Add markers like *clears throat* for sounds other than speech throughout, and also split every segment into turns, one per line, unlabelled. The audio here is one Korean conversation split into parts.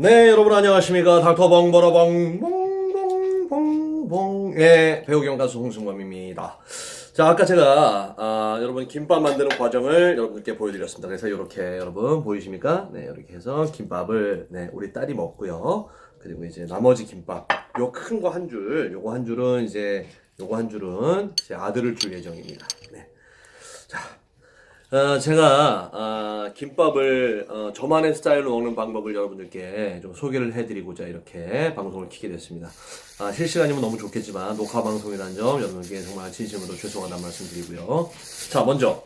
네, 여러분 안녕하십니까. 닥터봉 버러봉 봉봉봉봉 예, 배우 경 가수 홍승범입니다. 자, 아까 제가 아, 여러분 김밥 만드는 과정을 여러분께 보여드렸습니다. 그래서 이렇게 여러분 보이십니까? 네, 이렇게 해서 김밥을 네, 우리 딸이 먹고요. 그리고 이제 나머지 김밥, 요 큰 거 한 줄, 요거 한 줄은 이제 요거 한 줄은 제 아들을 줄 예정입니다. 네. 자, 어, 제가 아, 김밥을 어, 저만의 스타일로 먹는 방법을 여러분들께 좀 소개를 해드리고자 이렇게 방송을 키게 됐습니다. 아, 실시간이면 너무 좋겠지만 녹화 방송이라는 점 여러분께 정말 진심으로 죄송하다는 말씀드리고요. 자, 먼저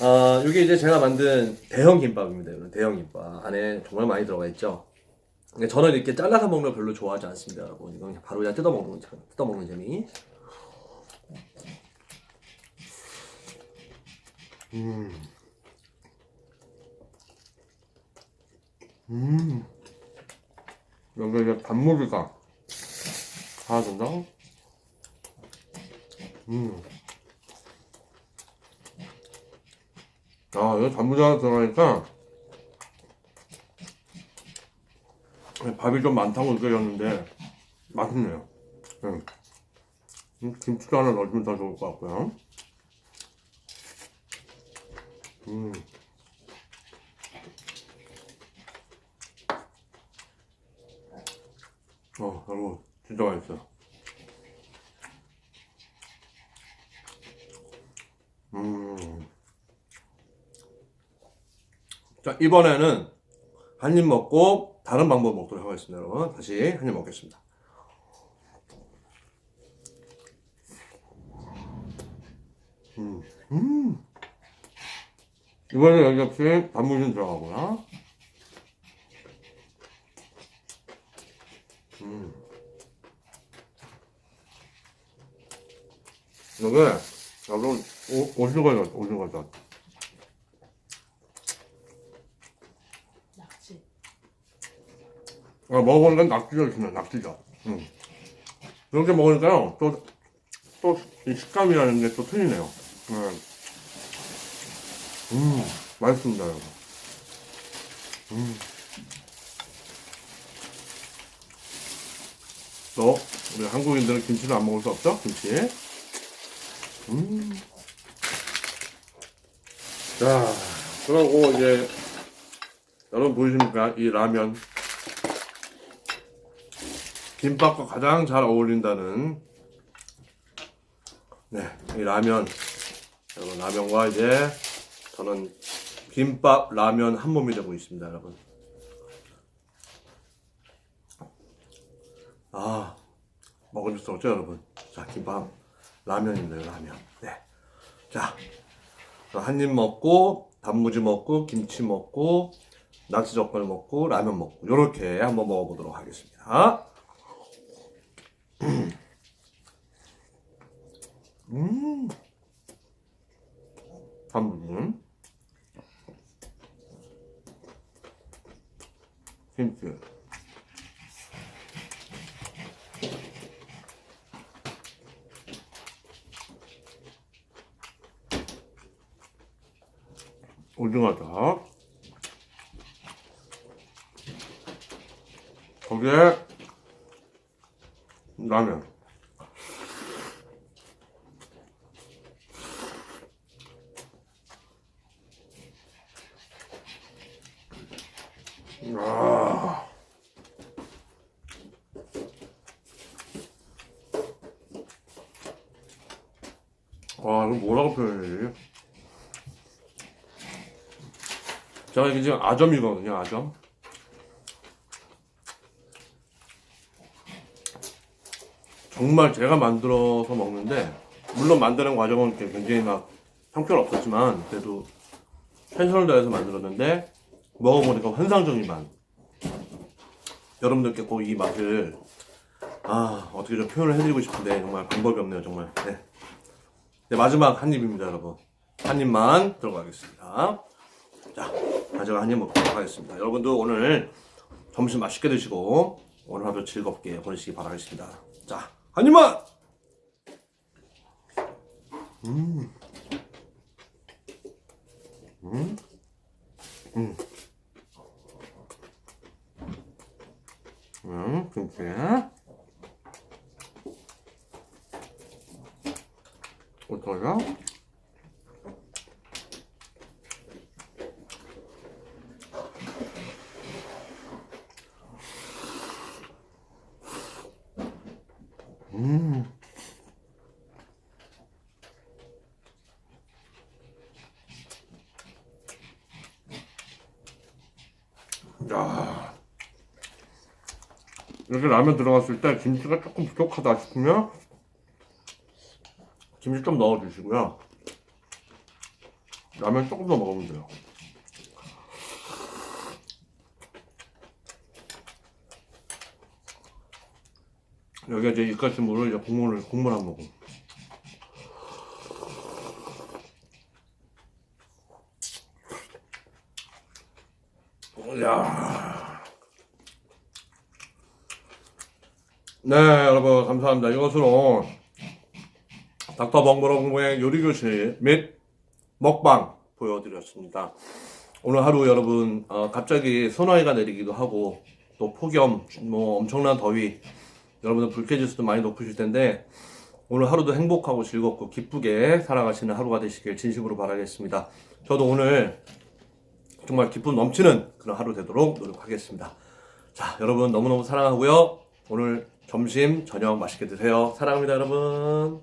아, 이게 이제 제가 만든 대형 김밥입니다. 대형 김밥 안에 정말 많이 들어가 있죠. 저는 이렇게 잘라서 먹는 걸 별로 좋아하지 않습니다, 여러분. 이건 바로 그냥 뜯어 먹는 뜯어 먹는 재미. 여기 이제 단무지가 하나 된다. 음. 아, 여기 단무지 하나 들어가니까 밥이 좀 많다고 느껴졌는데 맛있네요. 음. 음, 김치도 하나 넣어주면 더 좋을 것 같고요. 음. 어, 여러분, 진짜 맛있어요. 음. 자, 이번에는 한 입 먹고 다른 방법 먹도록 하겠습니다, 여러분. 다시 한 입 먹겠습니다. 음, 음. 이번에 여기 역시 단무지 들어가고요. 음. 여기, 여러분, 오- 오징어젓, 오징어젓.
낙지.
아, 먹어보니까 낙지젓 있네, 낙지젓. 음. 이렇게 먹으니까요, 또, 또, 이 식감이라는 게 또 틀리네요. 음. 음, 맛있습니다, 여러분. 음. 또, 우리 한국인들은 김치를 안 먹을 수 없죠? 김치. 음. 자, 그러고 이제, 여러분 보이십니까? 이 라면. 김밥과 가장 잘 어울린다는, 네, 이 라면. 여러분, 라면과 이제, 저는 김밥, 라면 한 몸이 되고 있습니다, 여러분. 아, 먹을 수 없죠, 여러분. 자, 김밥, 라면입니다, 라면. 네. 자, 한 입 먹고, 단무지 먹고, 김치 먹고, 낙지 젓갈 먹고, 라면 먹고, 요렇게 한번 먹어보도록 하겠습니다. *clears throat* 음. 단무지. 김치. 오징어젓. 거기에 라면. 아. 와, 이거 뭐라고 표현해야 되지? 제가 이게 지금 아점이거든요, 아점. 정말 제가 만들어서 먹는데, 물론 만드는 과정은 굉장히 막 형편없었지만, 그래도 최선을 다해서 만들었는데, 먹어보니까 환상적인 맛. 여러분들께 꼭 이 맛을, 아, 어떻게 좀 표현을 해드리고 싶은데, 정말 방법이 없네요, 정말. 네. 네, 마지막 한 입입니다, 여러분. 한 입만 들어가겠습니다. 자, 가져가 한 입 먹도록 하겠습니다. 여러분도 오늘 점심 맛있게 드시고 오늘 하루 즐겁게 보내시기 바라겠습니다. 자, 한 입만! 음. 음. 음. 음, 김치. 어떠죠? 음. 야. 이렇게 라면 들어갔을 때 김치가 조금 부족하다 싶으면 김치 좀 넣어주시고요. 라면 조금 더 먹으면 돼요. 여기에 이제 물을 이제 국물을 국물 한 모금. 야. 네, 여러분 감사합니다. 이것으로 닥터 벙버러공의 요리 교실 및 먹방 보여드렸습니다. 오늘 하루 여러분 어, 갑자기 소나기가 내리기도 하고 또 폭염 뭐 엄청난 더위 여러분들 불쾌지수도 많이 높으실 텐데 오늘 하루도 행복하고 즐겁고 기쁘게 살아가시는 하루가 되시길 진심으로 바라겠습니다. 저도 오늘 정말 기쁨 넘치는 그런 하루 되도록 노력하겠습니다. 자, 여러분 너무너무 사랑하고요. 오늘 점심, 저녁 맛있게 드세요. 사랑합니다, 여러분.